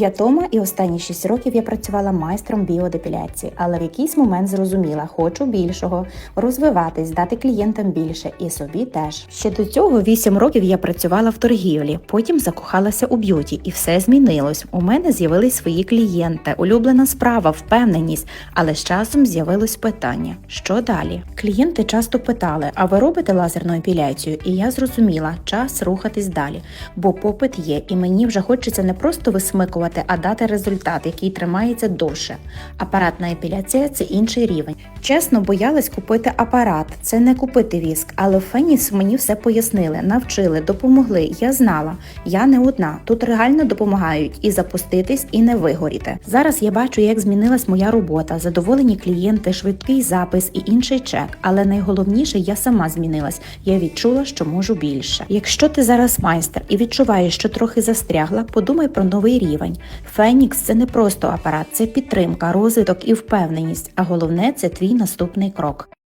Я Тома, і останні 6 років я працювала майстром біодепіляції, але в якийсь момент зрозуміла, хочу більшого, розвиватись, дати клієнтам більше і собі теж. Ще до цього 8 років я працювала в торгівлі, потім закохалася у б'юті, і все змінилось. У мене з'явились свої клієнти, улюблена справа, впевненість, але з часом з'явилось питання: що далі? Клієнти часто питали: а ви робите лазерну епіляцію? І я зрозуміла, час рухатись далі, бо попит є, і мені вже хочеться не просто висмикувати, а дати результат, який тримається довше. Апаратна епіляція це інший рівень. Чесно, боялась купити апарат. Це не купити віск, але Феніс мені все пояснили, навчили, допомогли. Я знала, я не одна. Тут реально допомагають і запуститись, і не вигоріти. Зараз я бачу, як змінилась моя робота, задоволені клієнти, швидкий запис і інший чек. Але найголовніше, я сама змінилась. Я відчула, що можу більше. Якщо ти зараз майстер і відчуваєш, що трохи застрягла, подумай про новий рівень. Фенікс це не просто апарат, це підтримка, розвиток і впевненість. А головне це твій наступний крок.